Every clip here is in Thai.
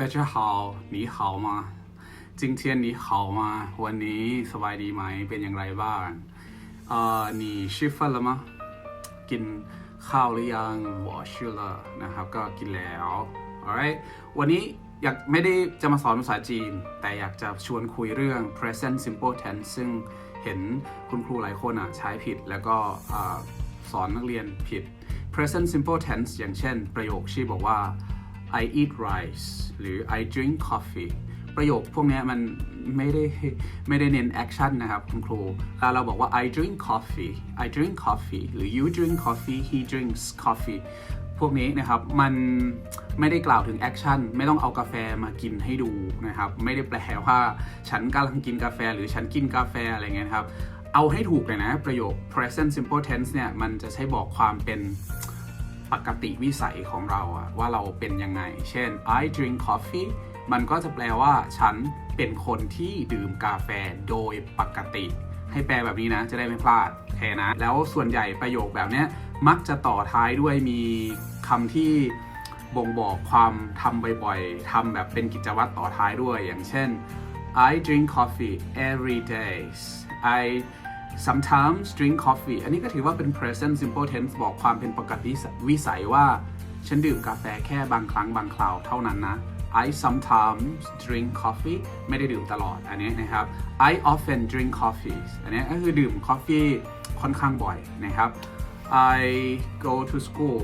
大家好你好吗今天你好吗วันนี้สบายดีไหม เป็นอย่างไรบ้างเอ่อ你吃饭了吗กินข้าวหรือยัง我吃了นะครับ ก็กินแล้ว alright วันนี้อยากไม่ได้จะมาสอนภาษาจีน แต่อยากจะชวนคุยเรื่อง present simple tense ซึ่งเห็นคุณครูหลายคนอะใช้ผิดแล้วก็สอนนักเรียนผิด present simple tense อย่างเช่น ประโยคที่บอกว่า I eat rice หรือ I drink coffee ประโยคพวกนี้มันไม่ได้ไม่ได้เน้นแอคชั่นนะครับคุณครูถ้าเราบอกว่า I drink coffee I drink coffee หรือ you drink coffee he drinks coffee พวกนี้นะครับมันไม่ได้กล่าวถึงแอคชั่นไม่ต้องเอากาแฟมากินให้ดูนะครับ ไม่ได้แปลว่าฉันกำลังกินกาแฟหรือฉันกินกาแฟอะไรเงี้ยครับ เอาให้ถูกเลยนะ ประโยค present simple tense เนี่ยมันจะใช้บอกความเป็น ปกติวิสัยของเราอะว่าเราเป็นยังไง เช่น I drink coffee มันก็จะแปลว่าฉันเป็นคนที่ดื่มกาแฟโดยปกติ ให้แปลแบบนี้นะ จะได้ไม่พลาดโอเคนะ แล้วส่วนใหญ่ประโยคแบบเนี้ยมักจะต่อท้ายด้วยมีคำที่บ่งบอกความทำบ่อยๆทำแบบเป็นกิจวัตรต่อท้ายด้วยอย่างเช่น I drink coffee every day I sometimes drink coffee อันนี้ก็ถือว่าเป็น present simple tense บอกความเป็นปกติวิสัยว่า ฉันดื่มกาแฟแค่บางครั้งบางคราวเท่านั้นนะ I sometimes drink coffee ไม่ได้ดื่มตลอดอันนี้นะครับ I often drink coffee อันนี้ก็คือดื่ม coffee ค่อนข้างบ่อยนะครับ I go to school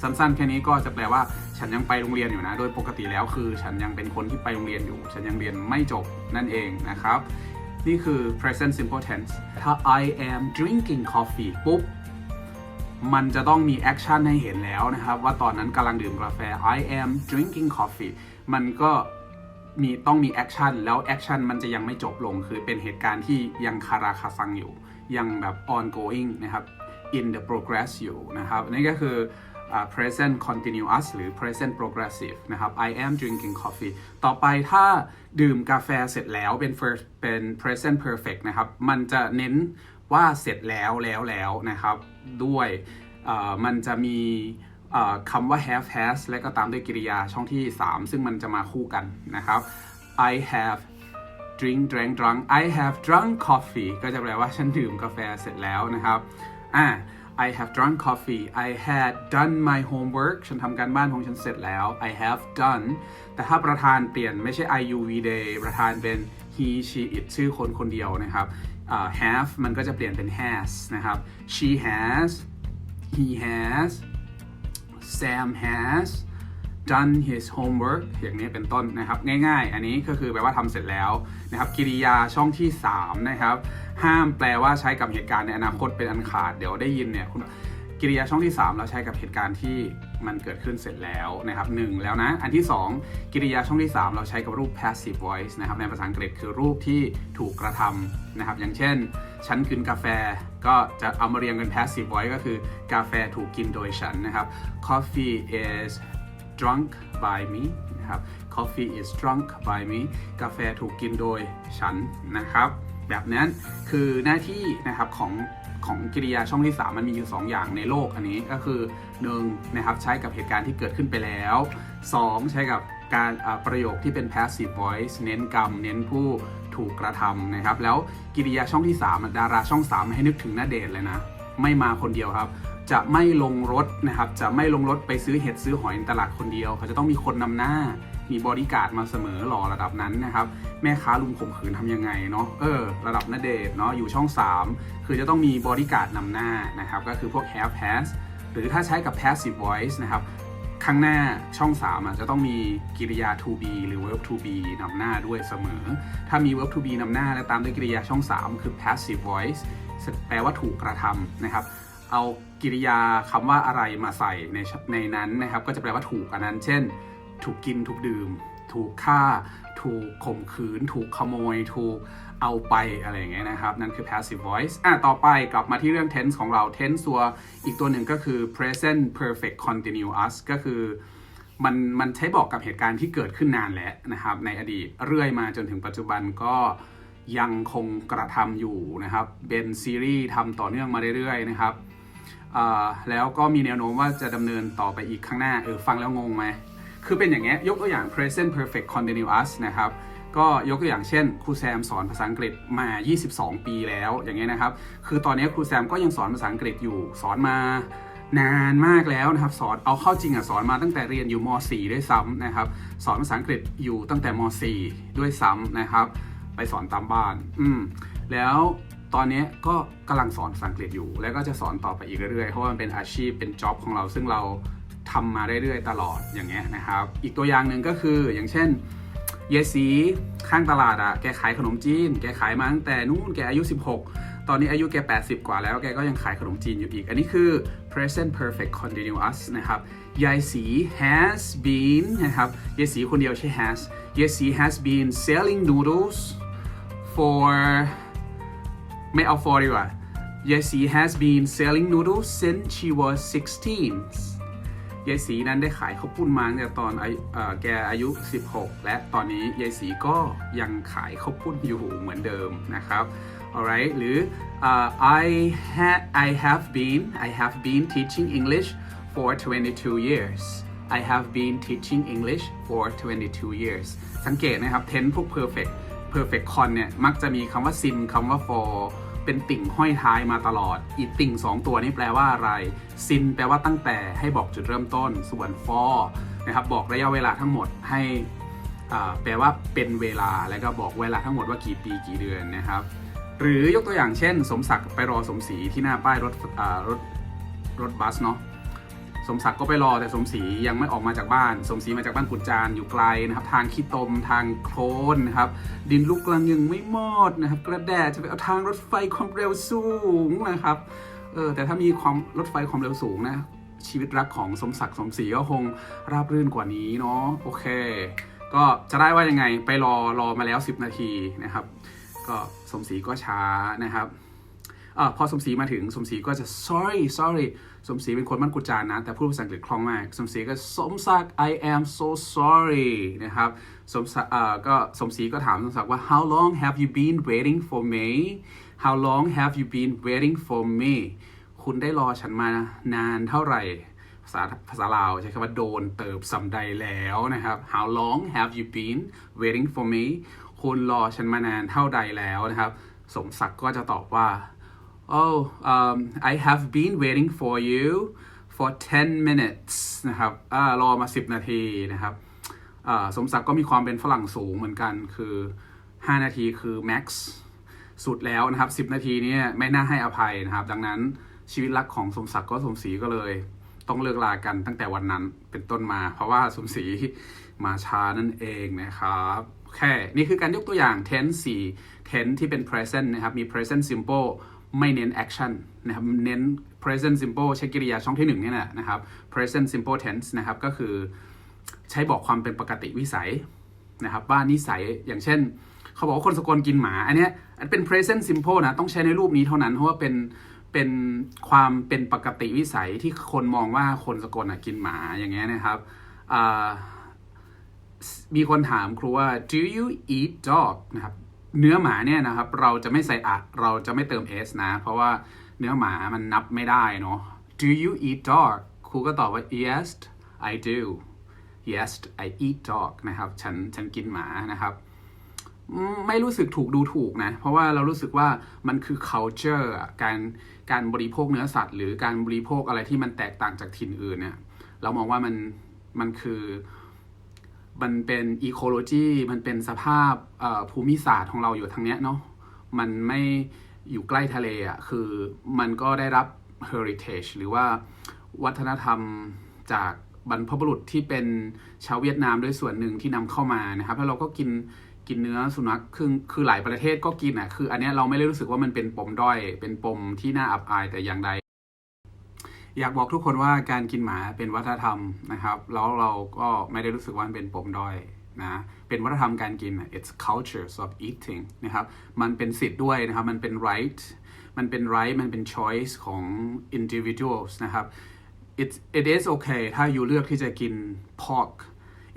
สั้นๆแค่นี้ก็จะแปลว่า ฉันยังไปโรงเรียนอยู่นะ โดยปกติแล้วคือ ฉันยังเป็นคนที่ไปโรงเรียนอยู่ ฉันยังเรียนไม่จบนั่นเองนะครับ นี่คือ present simple tense ถ้า I am drinking coffee ปุ๊บ มันจะต้องมีแอคชั่นให้เห็นแล้วนะครับ ว่าตอนนั้นกำลังดื่มกาแฟ I am drinking coffee มันก็มีต้องมีแอคชั่นแล้วแอคชั่นมันจะยังไม่จบลง คือเป็นเหตุการณ์ที่ยังคาราคาซังอยู่ ยังแบบ ongoing นะครับ in the progress อยู่นะครับนี่ก็คือ present continuous หรือ present progressive นะครับ I am drinking coffee ต่อไปถ้าดื่มกาแฟเสร็จแล้วเป็น first เป็น present perfect นะครับ มันจะเน้นว่าเสร็จแล้วแล้วแล้วนะครับ ด้วยอ่ามันจะมีอ่าคำว่า have has และก็ตามด้วยกริยาช่องที่ 3 ซึ่งมันจะมาคู่กันนะครับ I have drink drank drunk I have drunk coffee ก็จะแปลว่าฉันดื่มกาแฟเสร็จแล้วนะครับ อ่า I have drunk coffee I had done my homework ฉันทำการบ้านของฉันเสร็จแล้ว I have done แต่ถ้าประธานเปลี่ยนไม่ใช่ I U V day ประธานเป็น he she it ชื่อคนคนเดียวนะครับ uh, have มันก็จะเปลี่ยนเป็น has นะครับ she has he has Sam has done his homework อย่างนี้เป็นต้นนะครับ ง่ายๆ อันนี้ก็คือแปลว่าทำเสร็จแล้วนะครับกิริยาช่องที่ 3 นะครับ ห้ามแปลว่าใช้กับเหตุการณ์ในอนาคตเป็นอันขาด เดี๋ยวได้ยินเนี่ยคุณกิริยาช่องที่ 3 เราใช้กับเหตุการณ์ที่มันเกิดขึ้นเสร็จแล้วนะครับหนึ่งแล้วนะ อันที่ 2กิริยาช่องที่ 3 เราใช้กับรูป passive voice นะครับในภาษาอังกฤษคือรูปที่ถูกกระทำนะครับ อย่างเช่น ฉันกินกาแฟก็จะเอามาเรียงเป็น passive voice ก็คือกาแฟถูกกินโดยฉันนะครับ coffee is drunk by me นะครับ coffee is drunk by me กาแฟถูกกินโดยฉันนะครับ แบบนั้นคือหน้าที่นะครับของของกิริยาช่องที่ 3 มันมีอยู่ 2 อย่างในโลกอันนี้ก็คือ1นะครับใช้กับเหตุการณ์ที่เกิดขึ้นไปแล้ว 2 ใช้กับการประโยคที่เป็น passive voice เน้นกรรม เน้นผู้ถูกกระทำนะครับ แล้วกิริยาช่องที่ 3 ดาราช่อง 3 ให้นึกถึงหน้าเดทเลยนะ ไม่มาคนเดียวครับ จะไม่ลงรถนะครับ จะไม่ลงรถไปซื้อเห็ดซื้อหอยในตลาดคนเดียว เขาจะต้องมีคนนำหน้า มีบอดี้การ์ดมาเสมอหล่อระดับนั้นนะครับ แม่ค้าลุมข่มขืนทำยังไงเนาะ เออ ระดับนาเดทเนาะ อยู่ช่อง 3 คือจะต้องมีบอดี้การ์ดนำหน้านะครับ ก็คือพวก have has หรือถ้าใช้กับ passive voice นะครับ ข้างหน้าช่อง3อะจะต้องมีกิริยา to be หรือ verb to be นำหน้าด้วยเสมอ ถ้ามี verb to be นำหน้าและตามด้วยกิริยาช่อง 3 คือ passive voice แปลว่าถูกกระทำนะครับ เอากริยาคำว่าอะไรมาใส่ในในนั้นนะครับ ก็จะแปลว่าถูกอันนั้น เช่น ถูกกินถูกดื่ม ถูกฆ่า ถูกข่มขืน ถูกขโมย ถูกเอาไปอะไรอย่างเงี้ยนะครับ นั่นคือ passive voice อะต่อไปกลับมาที่เรื่อง tense ของเรา tense ตัวอีกตัวหนึ่งก็คือ present perfect continuous ก็คือมันมันใช้บอกกับเหตุการณ์ที่เกิดขึ้นนานแล้วนะครับ ในอดีตเรื่อยมาจนถึงปัจจุบันก็ยังคงกระทำอยู่นะครับ เป็นซีรีส์ทำต่อเนื่องมาเรื่อยๆนะครับ แล้วก็มีแนวโน้มว่าจะดำเนินต่อไปอีกข้างหน้าเออฟังแล้วงงไหมคือเป็นอย่างเงี้ยยกตัวอย่าง present perfect continuous นะครับก็ยกตัวอย่างเช่นครูแซมสอนภาษาอังกฤษมา 22 ปีแล้วอย่างเงี้ยนะครับ คือตอนนี้ครูแซมก็ยังสอนภาษาอังกฤษอยู่สอนมานานมากแล้วนะครับสอนเอาเข้าจริงอะสอนมาตั้งแต่เรียนอยู่ม .4 ด้วยซ้ำนะครับสอนภาษาอังกฤษอยู่ตั้งแต่ม .4 ด้วยซ้ำนะครับ ไปสอนตามบ้าน อืมแล้ว ตอนนี้ก็กำลังสอนภาษาอังกฤษอยู่ แล้วก็จะสอนต่อไปอีกเรื่อยๆ เพราะว่ามันเป็นอาชีพเป็นจ็อบของเรา ซึ่งเราทำมาเรื่อยๆ ตลอดอย่างเงี้ยนะครับ อีกตัวอย่างหนึ่งก็คืออย่างเช่น เยสีข้างตลาดอะแกขายขนมจีน แกขายมาตั้งแต่นู่นแกอายุ 16 ตอนนี้อายุแก 80 กว่าแล้วแกก็ยังขายขนมจีนอยู่อีก อันนี้คือ present perfect continuous นะครับยายสี has been นะครับยายสีคนเดียวใช่ has ยายสี has been selling noodles for ไม่เอา for ดีกว่ายายสี has been selling noodles since she was 16 ยายสีนั้นได้ขายข้าวปุ้นมาตั้งแต่ตอนอายุเอ่อแกอายุ 16 และตอนนี้ยายสีก็ยังขายข้าวปุ้นอยู่เหมือนเดิมนะครับ alright หรือเอ่อ I ha I have been I have been teaching English for 22 years I have been teaching English for 22 years สังเกตนะครับ tense พวก perfect perfect con เนี่ย มักจะมีคำว่า sin คำว่า for เป็นติ่งห้อยท้ายมาตลอด อีติ่ง 2 ตัวนี้แปลว่าอะไรซินแปลว่าตั้งแต่ให้บอกจุดเริ่มต้น ส่วน for นะครับบอกระยะเวลาทั้งหมดให้อ่าแปลว่าเป็นเวลาแล้วก็บอกเวลาทั้งหมดว่ากี่ปีกี่เดือนนะครับ หรือยกตัวอย่างเช่น สมศักดิ์ไปรอสมศรีที่หน้าป้ายรถอ่ารถรถบัสเนาะ สมศักดิ์ก็ไปรอแต่สมศรียังไม่ออกมาจากบ้าน สมศรีมาจากบ้านกุดจานอยู่ไกลนะครับ ทางขี้ตมทางโคลนนะครับ ดินลูกกลังยังไม่มอดนะครับ กระแดดจะไปเอาทางรถไฟความเร็วสูงนะครับเออแต่ถ้ามีความรถไฟความเร็วสูงนะชีวิตรักของสมศักดิ์สมศรีก็คงราบรื่นกว่านี้เนาะโอเค ก็จะได้ว่ายังไงไปรอรอมาแล้ว 10 นาทีนะครับ ก็สมศรีก็ช้านะครับ อพอสมศรีมาถึงสมศรีก็จะ sorry sorry สมศรีเป็นคนมั่นกุจานนะ แต่พูดภาษาอังกฤษคล่องมาก สมศรีก็สมศักดิ์ I am so sorry นะครับสมศักดิ์ก็สมศรีก็ถามสมศักดิ์ว่า how long have you been waiting for me how long have you been waiting for me คุณได้รอฉันมานานเท่าไหร่ภาษาภาษาลาวใช้คำว่าโดนเติบสำใดแล้วนะครับ how long have you been waiting for me คุณรอฉันมานานเท่าใดแล้วนะครับ สมศักดิ์ก็จะตอบว่า oh um, I have been waiting for you for 10 minutes นะครับอารอมา 10 นาทีนะครับอ่าสมศักดิ์ก็มีความเป็นฝรั่งสูงเหมือนกันคือ 5 นาทีคือ max สุดแล้วนะครับ 10 นาทีนี้ไม่น่าให้อภัยนะครับ ดังนั้นชีวิตรักของสมศักดิ์ก็สมศรีก็เลย ต้องเลิกลากันตั้งแต่วันนั้นเป็นต้นมา เพราะว่าสมศรีมาช้านั่นเองนะครับโอเคนี่คือการยกตัวอย่าง tense 4 tense ที่เป็น present นะครับ มี present simple ไม่เน้น action นะครับ เน้น present simple ใช้กริยาช่องที่หนึ่งนี่แหละนะครับ present simple tense นะครับ ก็คือใช้บอกความเป็นปกติวิสัยนะครับว่านิสัยอย่างเช่น เขาบอกว่าคนสกลกินหมา อันนี้อันเป็น present simple นะต้องใช้ในรูปนี้เท่านั้น เพราะว่าเป็นเป็นความเป็นปกติวิสัยที่คนมองว่าคนสกลกินหมาอย่างเงี้ยนะครับมีคนถามครูว่า do you eat dog นะครับ เนื้อหมาเนี่ยนะครับเราจะไม่ใส่อะเราจะไม่เติม s นะ เพราะว่าเนื้อหมามันนับไม่ได้เนาะ do you eat dog ครูก็ตอบว่า yes I do yes I eat dog นะครับฉันฉันกินหมานะครับ ไม่รู้สึกถูกดูถูกนะ เพราะว่าเรารู้สึกว่ามันคือ culture การการบริโภคเนื้อสัตว์ หรือการบริโภคอะไรที่มันแตกต่างจากถิ่นอื่นเนี่ยเรามองว่ามันมันคือ มันเป็นอีโคโลจีมันเป็นสภาพภูมิศาสตร์ของเราอยู่ทางเนี้ยเนาะมันไม่อยู่ใกล้ทะเลอะ่ะคือมันก็ได้รับ heritage หรือว่าวัฒนธรรมจากบรรพบุรุษที่เป็นชาวเวียดนามด้วยส่วนหนึ่งที่นำเข้ามานะครับแล้วเราก็กินกินเนื้อสุนัขคือคือหลายประเทศก็กินอะคืออันนี้เราไม่ได้รู้สึกว่ามันเป็นปมด้อย เป็นปมที่น่าอับอายแต่อย่างใด อยากบอกทุกคนว่าการกินหมาเป็นวัฒนธรรมนะครับ แล้วเราก็ไม่ได้รู้สึกว่ามันเป็นปมด้อยนะเป็นวัฒนธรรมการกิน it's cultures of eating นะครับ มันเป็นสิทธิ์ด้วยนะครับ มันเป็น right มันเป็น right มันเป็น choice ของ individuals นะครับ it it is okay ถ้าอยู่เลือกที่จะกิน pork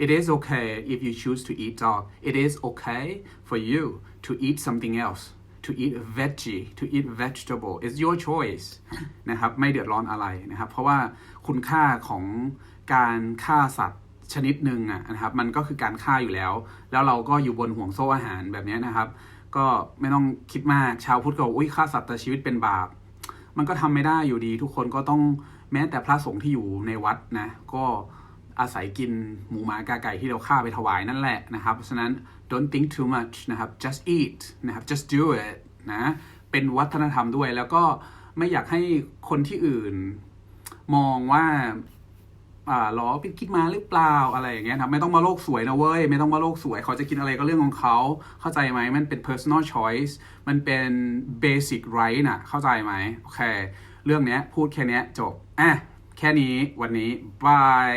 it is okay if you choose to eat dog it is okay for you to eat something else to eat veggie to eat vegetable it's your choice นะครับไม่เดือดร้อนอะไรนะครับ เพราะว่าคุณค่าของการฆ่าสัตว์ชนิดหนึ่งอะนะครับ มันก็คือการฆ่าอยู่แล้ว แล้วเราก็อยู่บนห่วงโซ่อาหารแบบนี้นะครับ ก็ไม่ต้องคิดมากชาวพุทธก็บอกอุ้ยฆ่าสัตว์แต่ชีวิตเป็นบาป มันก็ทำไม่ได้อยู่ดี ทุกคนก็ต้องแม้แต่พระสงฆ์ที่อยู่ในวัดนะก็อาศัยกินหมูหมากาไก่ที่เราฆ่าไปถวายนั่นแหละนะครับเพราะฉะนั้น don't think too much นะครับ just eat นะครับ just do it นะ เป็นวัฒนธรรมด้วย แล้วก็ไม่อยากให้คนที่อื่นมองว่าอ่าล้อเป็นคิดมาหรือเปล่าอะไรอย่างเงี้ยครับไม่ต้องมาโลกสวยนะเว้ย ไม่ต้องมาโลกสวย เขาจะกินอะไรก็เรื่องของเขาเข้าใจไหมมันเป็น personal choice มันเป็น basic right น่ะเข้าใจไหมโอเค เรื่องเนี้ยพูดแค่เนี้ยจบอะแค่นี้วันนี้บาย